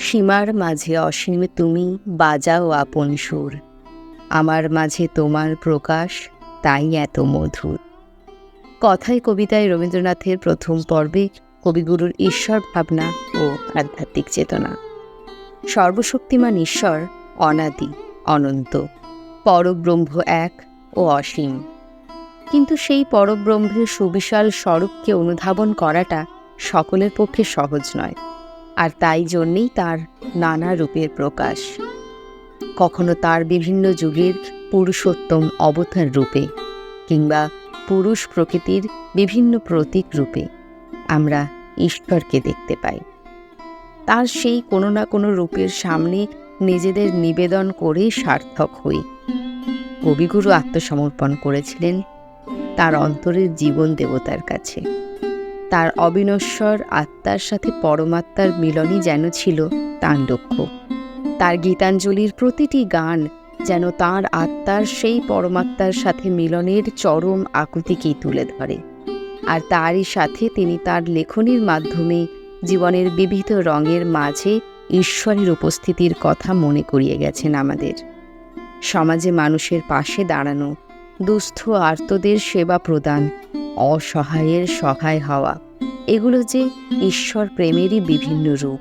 সীমার মাঝে অসীম তুমি বাজাও আপন সুর। আমার মাঝে তোমার প্রকাশ, তাই এত মধুর। কথায় কবিতায় রবীন্দ্রনাথের প্রথম পর্বে কবিগুরুর ঈশ্বর ভাবনা ও আধ্যাত্মিক চেতনা। সর্বশক্তিমান ঈশ্বর অনাদি, অনন্ত, পরব্রহ্ম এক ও অসীম। কিন্তু সেই পরব্রহ্মের সুবিশাল স্বরূপকে অনুধাবন করাটা সকলের পক্ষে সহজ নয়। আর তাই জন্যেই তার নানা রূপের প্রকাশ। কখনো তার বিভিন্ন যুগের পুরুষোত্তম অবতার রূপে কিংবা পুরুষ প্রকৃতির বিভিন্ন প্রতীক রূপে আমরা ঈশ্বরকে দেখতে পাই। তার সেই কোনো না কোনো রূপের সামনে নিজেদের নিবেদন করে সার্থক হই। কবিগুরু আত্মসমর্পণ করেছিলেন তার অন্তরের জীবন দেবতার কাছে। তার অবিনশ্বর আত্মার সাথে পরমাত্মার মিলনই যেন ছিল তার লক্ষ্য তার গীতাঞ্জলির প্রতিটি গান যেন তার আত্মার সেই পরমাত্মার সাথে মিলনের চরম আকুতিকেই তুলে ধরে। আর তারই সাথে তিনি তার লেখনীর মাধ্যমে জীবনের বিবিধ রঙের মাঝে ঈশ্বরের উপস্থিতির কথা মনে করিয়ে গেছেন আমাদের। সমাজে মানুষের পাশে দাঁড়ানো, দুস্থ আর্তদের সেবা প্রদান, অসহায়ের সহায় হওয়া এগুলো যে ঈশ্বর প্রেমেরই বিভিন্ন রূপ।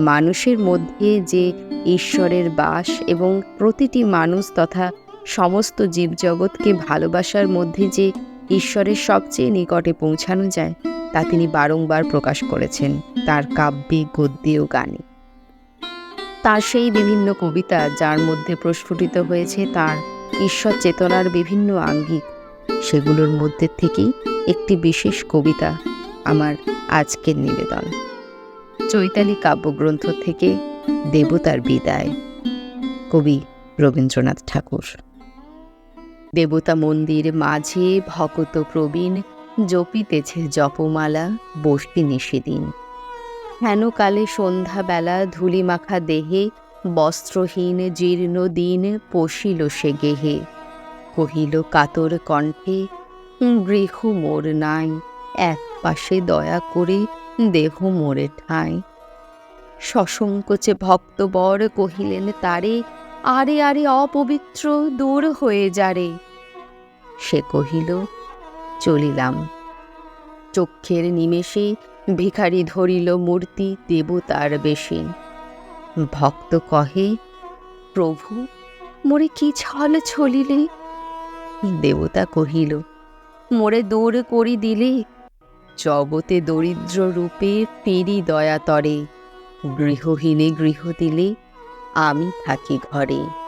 মানুষের মধ্যে যে ঈশ্বরের বাস এবং প্রতিটি মানুষ তথা সমস্ত জীবজগৎকে ভালোবাসার মধ্যে যে ঈশ্বরের সবচেয়ে নিকটে পৌঁছানো যায়, তা তিনি বারংবার প্রকাশ করেছেন তার কাব্যে, গদ্যে ও গানে। তার সেই বিভিন্ন কবিতা যার মধ্যে প্রস্ফুটিত হয়েছে তার ঈশ্বর চেতনার বিভিন্ন আঙ্গিক, সেগুলোর মধ্যে থেকেই একটি বিশেষ কবিতা আমার আজকের নিবেদন। চৈতালি কাব্যগ্রন্থ থেকে দেবতার বিদায়। কবি রবীন্দ্রনাথ ঠাকুর। দেবতা মন্দির মাঝে ভকত প্রবীণ জপিতেছে জপমালা, বসতি নিষেদিন। হেনকালে সন্ধ্যাবেলা ধুলিমাখা দেহে বস্ত্রহীন জীর্ণ দিন পশিল সে গেহে। কহিল, কাতর কণ্ঠে, গৃহ মোর নাই, এক পাশে দয়া করে দেহ মোরে ঠাঁই। সসংকোচে ভক্তবর কহিলেন, তারে আরে আরে অপবিত্র দূর হয়ে যারে সে কহিল, চলিলাম। চক্ষের নিমেষে ভিখারি ধরিল মূর্তি দেবতার বেশে। ভক্ত কহে, প্রভু, মোরে কি ছল ছলিলে? দেবতা কহিল, মোরে দূর করি দিলে জগতে দরিদ্র রূপে ফেরি দয়াতরে গৃহহীনে গৃহ দিলে আমি থাকি ঘরে।